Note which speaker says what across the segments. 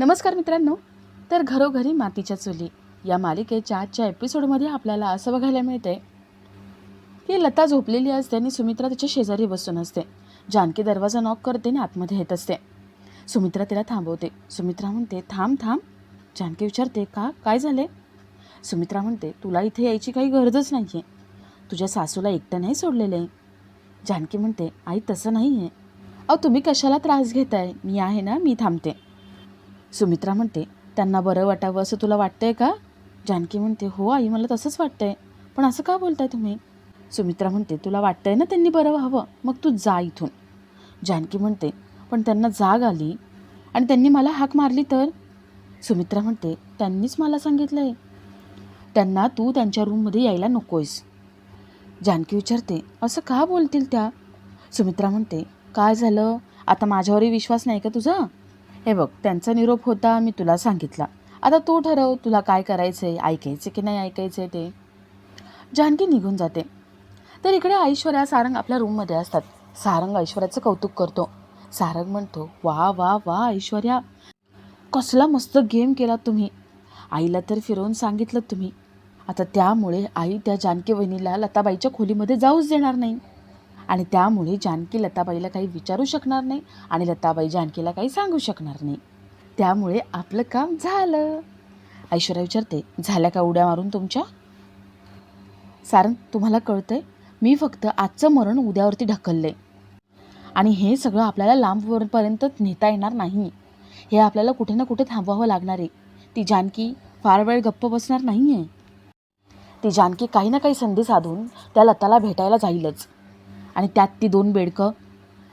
Speaker 1: नमस्कार मित्रांनो. तर घरोघरी मातीच्या चुली या मालिकेच्या आजच्या एपिसोडमध्ये आपल्याला असं बघायला मिळते की लता झोपलेली असते आणि सुमित्रा तिच्या शेजारी बसून असते. जानकी दरवाजा नॉक करते आणि आतमध्ये येत असते. सुमित्रा तिला थांबवते. सुमित्रा म्हणते थांब थांब. जानकी विचारते का? काय झाले सुमित्रा म्हणते तुला इथे यायची काही गरजच नाही आहे तुझ्या सासूला एकटं नाही सोडलेलं आहे जानकी म्हणते आई तसं नाही आहे अहो तुम्ही कशाला त्रास घेताय? मी आहे ना मी थांबते. सुमित्रा म्हणते त्यांना बरं वाटावं असं तुला वाटतंय का? जानकी म्हणते हो आई मला तसंच वाटतंय. पण असं का बोलताय तुम्ही? सुमित्रा म्हणते तुला वाटतंय ना त्यांनी बरं व्हावं? मग तू जा इथून. जानकी म्हणते पण त्यांना जाग आली. आणि त्यांनी मला हाक मारली तर? सुमित्रा म्हणते त्यांनीच मला सांगितलं आहे त्यांना तू त्यांच्या रूममध्ये यायला नकोयस. जानकी विचारते असं का बोलतील त्या? सुमित्रा म्हणते काय झालं? आता माझ्यावरही विश्वास नाही का तुझा? हे बघ त्यांचा निरोप होता मी तुला सांगितला. आता तू ठरव तुला काय करायचं आहे ऐकायचं की नाही ऐकायचं आहे ते. जानकी निघून जाते. तर इकडे ऐश्वर्या सारंग आपल्या रूममध्ये असतात. सारंग ऐश्वर्याचं कौतुक करतो. सारंग म्हणतो वा वा वा ऐश्वर्या कसला मस्त गेम केला तुम्ही. आईला तर फिरवून सांगितलं तुम्ही. आता त्यामुळे आई त्या जानकी वहिनीला लताबाईच्या खोलीमध्ये जाऊच देणार नाही. आणि त्यामुळे जानकी लताबाईला काही विचारू शकणार नाही आणि लताबाई जानकीला काही सांगू शकणार नाही. त्यामुळे आपलं काम झालं. ऐश्वर्या विचारते झाल्या का उड्या मारून तुमच्या? सारंग तुम्हाला कळतंय मी फक्त आजचं मरण उद्यावरती ढकलले आणि हे सगळं आपल्याला लांबपर्यंत नेता येणार नाही. हे आपल्याला कुठे ना कुठे थांबवावं लागणार आहे. ती जानकी फार वेळ गप्प बसणार नाही आहे ती जानकी काही ना काही संधी साधून त्या लताला भेटायला जाईलच. आणि त्यात ती दोन बेडकं.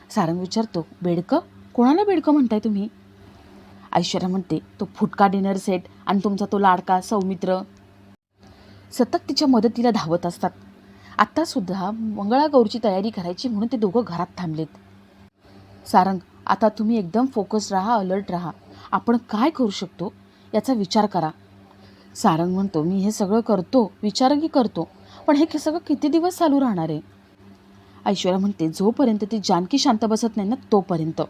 Speaker 1: सारंग विचारतो बेडकं? कोणाला बेडकं म्हणताय तुम्ही? ऐश्वर्या म्हणते तो फुटका डिनर सेट आणि तुमचा तो लाडका सौमित्र. सतत तिच्या मदतीला धावत असतात. आत्तासुद्धा मंगळागौरची तयारी करायची म्हणून ते दोघं घरात थांबलेत. सारंग आता तुम्ही एकदम फोकस राहा अलर्ट राहा. आपण काय करू शकतो? याचा विचार करा. सारंग म्हणतो मी हे सगळं करतो विचारही करतो. पण हे सगळं किती दिवस चालू राहणार आहे? ऐश्वर्या म्हणते जोपर्यंत ती जानकी शांत बसत नाही ना तोपर्यंत.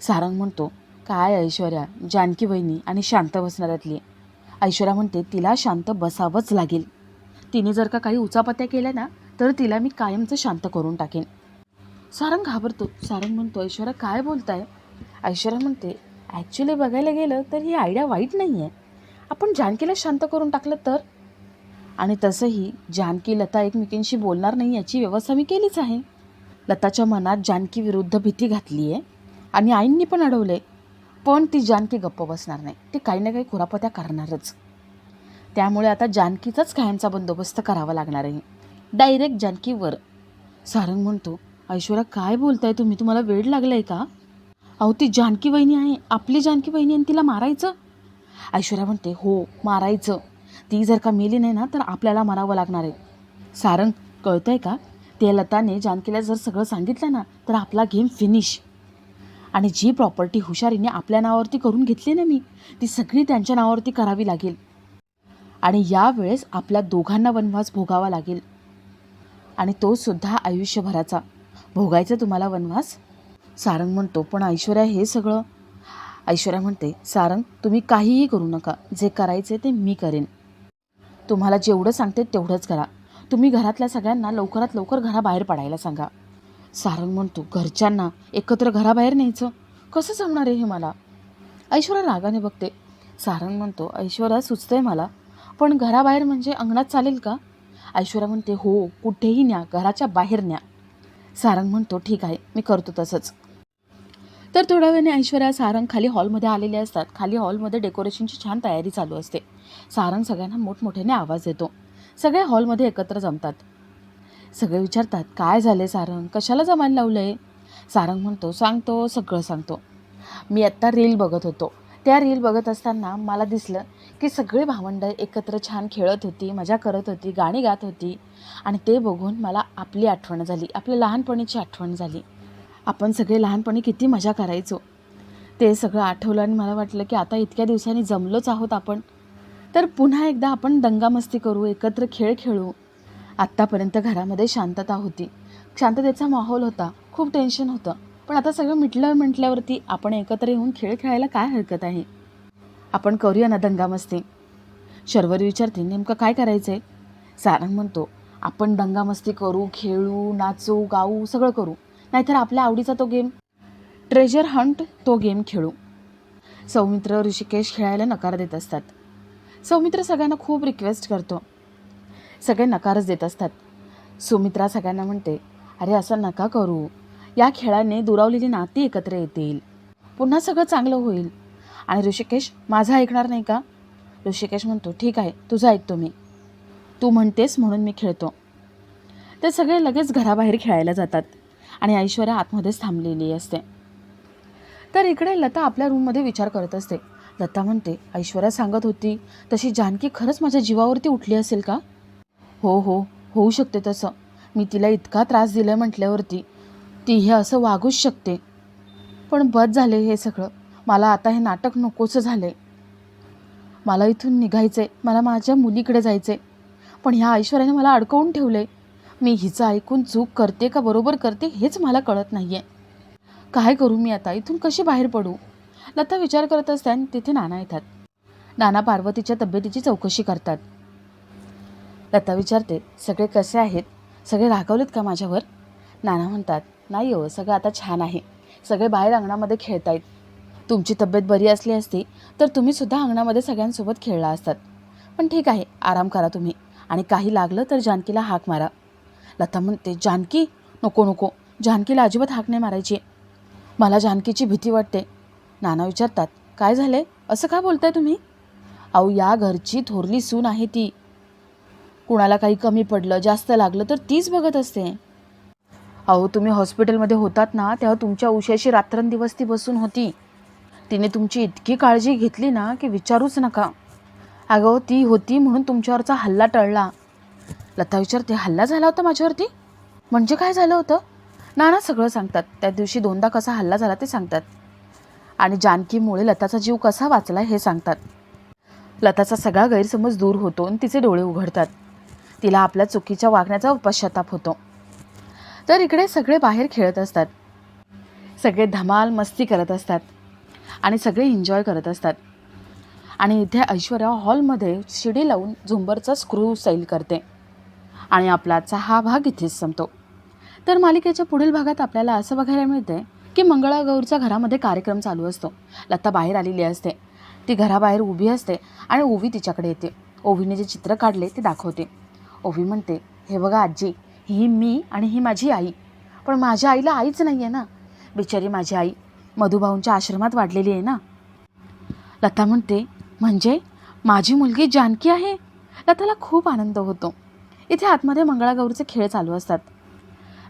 Speaker 1: सारंग म्हणतो काय ऐश्वर्या जानकी वहिनी आणि शांत बसणाऱ्यातली ऐश्वर्या म्हणते तिला शांत बसावंच लागेल. तिने जर का काही उचापत्या केल्या ना तर तिला मी कायमचं शांत करून टाकेन. सारंग घाबरतो. सारंग म्हणतो ऐश्वर्या काय बोलताय? ऐश्वर्या म्हणते ॲक्च्युली बघायला गेलं तर ही आयडिया वाईट नाही आहे आपण जानकीला शांत करून टाकलं तर? आणि तसंही जानकी लता एकमेकींशी बोलणार नाही याची व्यवस्था मी केलीच आहे. लताच्या मनात जानकी विरुद्ध भीती घातली आहे आणि आईंनी पण अडवले पण ती जानकी गप्प बसणार नाही. ती काही ना काही खुरापत्या करणारच. त्यामुळे आता जानकीचाच कायमचा बंदोबस्त करावा लागणार आहे. डायरेक्ट जानकीवर. सारंग म्हणतो ऐश्वर्या काय बोलताय तुम्ही? तुम्हाला वेळ लागला आहे का? अहो ती जानकी वहिनी आहे. आपली जानकी वहिनी आणि तिला मारायचं. ऐश्वर्या म्हणते हो मारायचं. ती जर का मेली नाही ना तर आपल्याला मरावं लागणार आहे. सारंग कळतंय का? ते लताने जानकीला जर सगळं सांगितलं ना तर आपला गेम फिनिश आणि जी प्रॉपर्टी हुशारीने आपल्या नावावरती करून घेतली ना मी ती सगळी त्यांच्या नावावरती करावी लागेल. आणि यावेळेस आपल्या दोघांना वनवास भोगावा लागेल. आणि तो सुद्धा आयुष्यभराचा. भोगायचा तुम्हाला वनवास? सारंग म्हणतो पण ऐश्वर्या हे सगळं? ऐश्वर्या म्हणते सारंग तुम्ही काहीही करू नका. जे करायचे ते मी करेन. तुम्हाला जेवढं सांगते तेवढंच करा. तुम्ही घरातल्या सगळ्यांना लवकरात लवकर घराबाहेर पडायला सांगा. सारंग म्हणतो घरच्यांना एकत्र घराबाहेर न्यायचं? कसं जमणार आहे हे मला? ऐश्वर्या रागाने बघते. सारंग म्हणतो ऐश्वर्या सुचतंय मला पण घराबाहेर म्हणजे अंगणात चालेल का? ऐश्वर्या म्हणते हो कुठेही न्या घराच्या बाहेर न्या. सारंग म्हणतो ठीक आहे मी करतो तसंच. तर थोड्या वेळाने ऐश्वर्या सारंग खाली हॉलमध्ये आलेले असतात. खाली हॉलमध्ये डेकोरेशनची छान तयारी चालू असते. सारंग सगळ्यांना मोठमोठ्याने आवाज देतो. सगळे हॉलमध्ये एकत्र जमतात. सगळे विचारतात काय झाले सारंग? कशाला जमायला लावलं आहे सारंग म्हणतो सांगतो सगळं सांगतो. मी आत्ता रील बघत होतो. त्या रील बघत असताना मला दिसलं की सगळी भावंडं एकत्र छान खेळत होती मजा करत होती गाणी गात होती आणि ते बघून मला आपली आठवण झाली आपल्या लहानपणीची आठवण झाली. आपण सगळे लहानपणी किती मजा करायचो. ते सगळं आठवलं आणि मला वाटलं की आता इतक्या दिवसांनी जमलोच आहोत आपण. तर पुन्हा एकदा आपण दंगामस्ती करू एकत्र खेळ खेळू. आत्तापर्यंत घरामध्ये शांतता होती. शांततेचा माहोल होता. खूप टेन्शन होतं. पण आता सगळं मिटलं म्हटल्यावरती आपण एकत्र येऊन खेळ खेळायला काय हरकत आहे? आपण करूया ना दंगामस्ती. शर्वरी विचारते नेमकं काय करायचं आहे सारंग म्हणतो आपण दंगामस्ती करू खेळू नाचू गाऊ सगळं करू. नाहीतर आपल्या आवडीचा तो गेम? ट्रेजर हंट तो गेम खेळू. सौमित्र ऋषिकेश खेळायला नकार देत असतात. सौमित्र सगळ्यांना खूप रिक्वेस्ट करतो. सगळे नकारच देत असतात. सुमित्रा सगळ्यांना म्हणते अरे असं नका करू. या खेळाने दुरावलेली नाती एकत्र येतील. पुन्हा सगळं चांगलं होईल. आणि ऋषिकेश माझं ऐकणार नाही का? ऋषिकेश म्हणतो ठीक आहे तुझं ऐकतो मी. तू म्हणतेस म्हणून मी खेळतो. ते सगळे लगेच घराबाहेर खेळायला जातात आणि ऐश्वर्या आतमध्येच थांबलेली असते. तर इकडे लता आपल्या रूममध्ये विचार करत असते. लता म्हणते ऐश्वर्या सांगत होती तशी जानकी खरंच माझ्या जीवावरती उठली असेल का? हो हो होऊ शकते तसं. मी तिला इतका त्रास दिला म्हटल्यावरती ती हे असं वागूच शकते. पण बद झाले हे सगळं. मला आता हे नाटक नकोचं झालं आहे मला इथून निघायचं आहे मला माझ्या मुलीकडे जायचं आहे पण ह्या ऐश्वर्याने मला अडकवून ठेवलं आहे मी हिचं ऐकून चूक करते का बरोबर करते हेच मला कळत नाही आहे काय करू मी आता? इथून कशी बाहेर पडू? लता विचार करत असताना तिथे नाना येतात. नाना पार्वतीच्या तब्येतीची चौकशी करतात. लता विचारते सगळे कसे आहेत? सगळे रागवलेत का माझ्यावर? नाना म्हणतात नाही हो सगळं आता छान आहे. सगळे बाहेर अंगणामध्ये खेळतायत. तुमची तब्येत बरी असली असती तर तुम्हीसुद्धा अंगणामध्ये सगळ्यांसोबत खेळला असतात. पण ठीक आहे आराम करा तुम्ही. आणि काही लागलं तर जानकीला हाक मारा. लता म्हणते जानकी? नको नको. जानकीला अजिबात हाक नाही मारायची. मला जानकीची भीती वाटते. नाना विचारतात काय झाले असं का बोलताय तुम्ही? अहो या घरची थोरली सून आहे ती. कुणाला काही कमी पडलं जास्त लागलं तर तीच बघत असते. अहो तुम्ही हॉस्पिटलमध्ये होतात ना तेव्हा तुमच्या उशाशी रात्रंदिवस ती बसून होती. तिने तुमची इतकी काळजी घेतली ना की विचारूच नका. अगं ती होती म्हणून तुमच्यावरचा हल्ला टळला. लता विचारते हल्ला झाला होता माझ्यावरती? म्हणजे काय झालं होतं? नाना सगळं सांगतात. त्या दिवशी दोनदा कसा हल्ला झाला ते सांगतात. आणि जानकीमुळे लताचा जीव कसा वाचला हे सांगतात. लताचा सगळा गैरसमज दूर होतो आणि तिचे डोळे उघडतात. तिला आपल्या चुकीच्या वागण्याचा पश्चाताप होतो. तर इकडे सगळे बाहेर खेळत असतात. सगळे धमाल मस्ती करत असतात. आणि सगळे एन्जॉय करत असतात. आणि इथे ऐश्वर्या हॉलमध्ये शिडी लावून झुंबरचा स्क्रू सैल करते. आणि आपलाचा हा भाग इथेच संपतो. तर मालिकेच्या पुढील भागात आपल्याला असं बघायला मिळते की मंगळागौरचा घरामध्ये कार्यक्रम चालू असतो. लता बाहेर आलेली असते. ती घराबाहेर उभी असते आणि ओवी तिच्याकडे येते. ओवीने जे चित्र काढले ते दाखवते. ओवी म्हणते हे बघा आजी ही मी आणि ही माझी आई. पण माझ्या आईला आईच नाही आहे ना. बिचारी माझी आई मधुभाऊंच्या आश्रमात वाढलेली आहे ना. लता म्हणते म्हणजे? माझी मुलगी जानकी आहे? लताला खूप आनंद होतो. इथे आतमध्ये मंगळागौरीचे खेळ चालू असतात.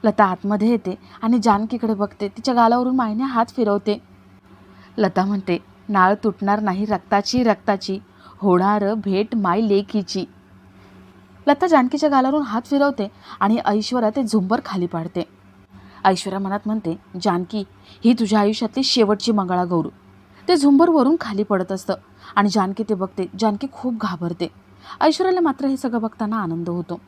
Speaker 1: लता आतमध्ये येते आणि जानकीकडे बघते. तिच्या गालावरून मायने हात फिरवते. लता म्हणते नाळ तुटणार नाही रक्ताची रक्ताची. होणार भेट माय लेकीची. लता जानकीच्या गालावरून हात फिरवते आणि ऐश्वर्या ते झुंबर खाली पाडते. ऐश्वर्या मनात म्हणते जानकी ही तुझ्या आयुष्यातली शेवटची मंगळागौर ते झुंबर वरून खाली पडत असतं आणि जानकी ते बघते. जानकी खूप घाबरते. ऐश्वर्याला मात्र हे सगळं बघताना आनंद होतो.